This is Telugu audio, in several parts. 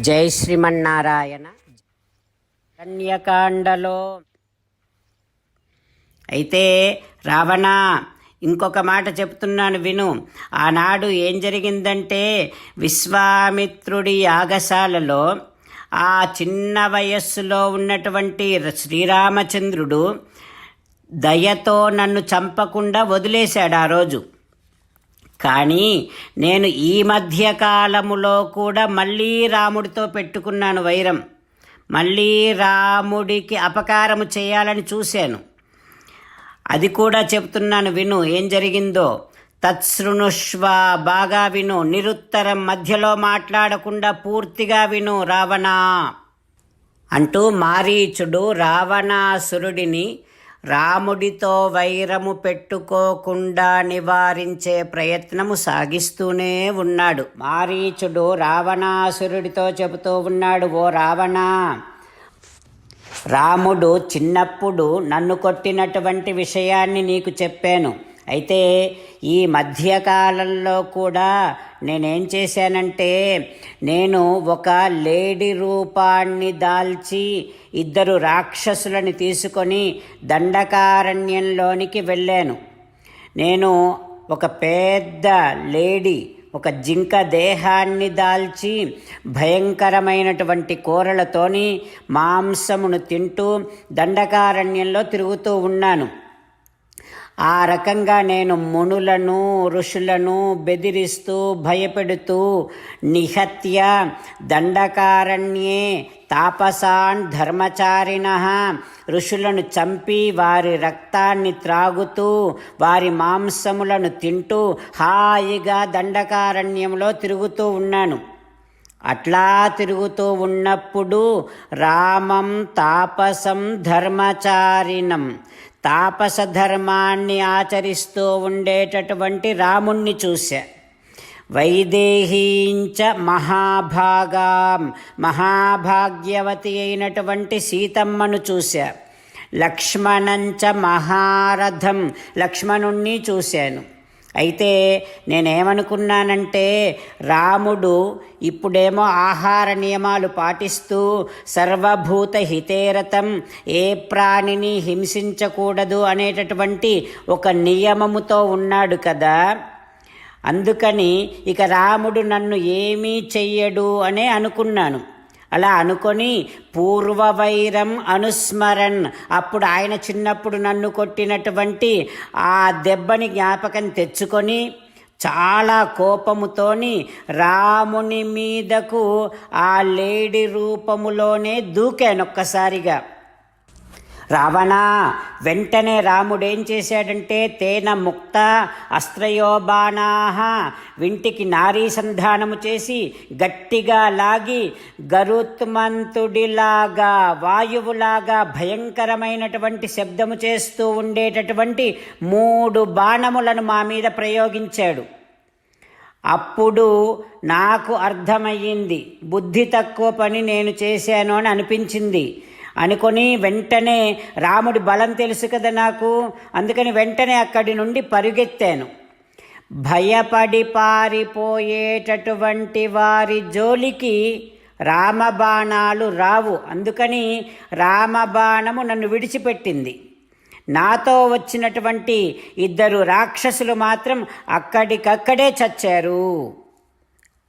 జై శ్రీమన్నారాయణ. కన్యకాండలో. అయితే రావణ ఇంకొక మాట చెప్తున్నాను విను. ఆనాడు ఏం జరిగిందంటే విశ్వామిత్రుడి యాగశాలలో ఆ చిన్న వయస్సులో ఉన్నటువంటి శ్రీరామచంద్రుడు దయతో నన్ను చంపకుండా వదిలేశాడు ఆ రోజు. కానీ నేను ఈ మధ్య కాలములో కూడా మళ్ళీ రాముడితో పెట్టుకున్నాను వైరం. మళ్ళీ రాముడికి అపకారము చేయాలని చూశాను. అది కూడా చెప్తున్నాను విను ఏం జరిగిందో. తత్సృణుష్వ బాగా విను నిరుత్తరం మధ్యలో మాట్లాడకుండా పూర్తిగా విను రావణా. అంటూ మారీచుడు రావణాసురుడిని రాముడితో వైరము పెట్టుకోకుండా నివారించే ప్రయత్నము సాగిస్తూనే ఉన్నాడు. మారీచుడు రావణాసురుడితో చెబుతూ ఉన్నాడు ఓ రావణ రాముడు చిన్నప్పుడు నన్ను కొట్టినటువంటి విషయాన్ని నీకు చెప్పాను. అయితే ఈ మధ్యకాలంలో కూడా నేనేం చేశానంటే నేను ఒక లేడీ రూపాన్ని దాల్చి ఇద్దరు రాక్షసులని తీసుకొని దండకారణ్యంలోనికి వెళ్ళాను. నేను ఒక పెద్ద లేడీ ఒక జింక దేహాన్ని దాల్చి భయంకరమైనటువంటి కూరలతోని మాంసమును తింటూ దండకారణ్యంలో తిరుగుతూ ఉన్నాను. ఆ రకంగా నేను మునులను ఋషులను బెదిరిస్తూ భయపెడుతూ నిహత్య దండకారణ్యే తాపసాన్ ధర్మచారిణ ఋషులను చంపి వారి రక్తాన్ని త్రాగుతూ వారి మాంసములను తింటూ హాయిగా దండకారణ్యంలో తిరుగుతూ ఉన్నాను. అట్లా తిరుగుతూ ఉన్నప్పుడు రామం తాపసం ధర్మచారిణం తాపస ధర్మాన్ని ఆచరిస్తూ ఉండేటటువంటి రాముణ్ణి చూశా. వైదేహీంచ మహాభాగాం మహాభాగ్యవతి అయినటువంటి సీతమ్మను చూశా. లక్ష్మణంచ మహారథం లక్ష్మణుణ్ణి చూశాను. అయితే నేనేమనుకున్నానంటే రాముడు ఇప్పుడేమో ఆహార నియమాలు పాటిస్తూ సర్వభూత హితేరతం ఏ ప్రాణిని హింసించకూడదు అనేటటువంటి ఒక నియమముతో ఉన్నాడు కదా. అందుకని ఇక రాముడు నన్ను ఏమీ చెయ్యడు అనే అనుకున్నాను. అలా అనుకొని పూర్వవైరం అనుస్మరన్. అప్పుడు ఆయన చిన్నప్పుడు నన్ను కొట్టినటువంటి ఆ దెబ్బని జ్ఞాపకం తెచ్చుకొని చాలా కోపముతోని రాముని మీదకు ఆ లేడీ రూపములోనే దూకాను ఒక్కసారిగా. రావణా వెంటనే రాముడేం చేశాడంటే తేన ముక్త అస్త్రయోబాణాహ వింటికి నారీ సంధానము చేసి గట్టిగా లాగి గరుత్మంతుడిలాగా వాయువులాగా భయంకరమైనటువంటి శబ్దము చేస్తూ ఉండేటటువంటి మూడు బాణములను మా మీద ప్రయోగించాడు. అప్పుడు నాకు అర్థమయ్యింది బుద్ధి తక్కువ పని నేను చేశాను అని అనిపించింది. అనుకొని వెంటనే రాముడి బలం తెలుసు కదా నాకు. అందుకని వెంటనే అక్కడి నుండి పరుగెత్తాను. భయపడి పారిపోయేటటువంటి వారి జోలికి రామబాణాలు రావు. అందుకని రామబాణము నన్ను విడిచిపెట్టింది. నాతో వచ్చినటువంటి ఇద్దరు రాక్షసులు మాత్రం అక్కడికక్కడే చచ్చారు.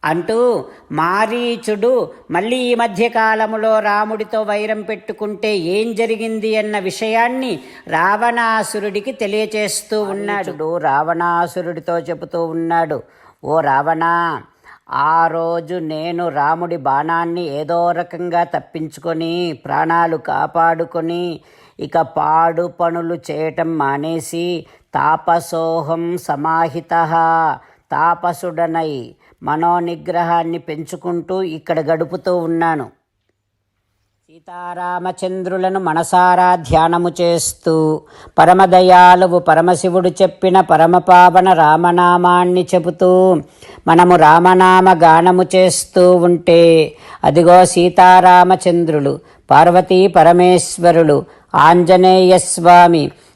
అంటూ మారీచుడు మళ్ళీ ఈ మధ్యకాలములో రాముడితో వైరం పెట్టుకుంటే ఏం జరిగింది అన్న విషయాన్ని రావణాసురుడికి తెలియచేస్తూ ఉన్నాడు. రావణాసురుడితో చెబుతూ ఉన్నాడు ఓ రావణా ఆ రోజు నేను రాముడి బాణాన్ని ఏదో రకంగా తప్పించుకొని ప్రాణాలు కాపాడుకొని ఇక పాడు పనులు చేయటం మానేసి తాపసోహం సమాహిత తాపసుడనై మనోనిగ్రహాన్ని పెంచుకుంటూ ఇక్కడ గడుపుతూ ఉన్నాను. సీతారామచంద్రులను మనసారా ధ్యానము చేస్తూ పరమదయాలువు పరమశివుడు చెప్పిన పరమపావన రామనామాన్ని చెబుతూ మనము రామనామ గానము చేస్తూ ఉంటే అదిగో సీతారామచంద్రులు పార్వతీ పరమేశ్వరులు ఆంజనేయస్వామి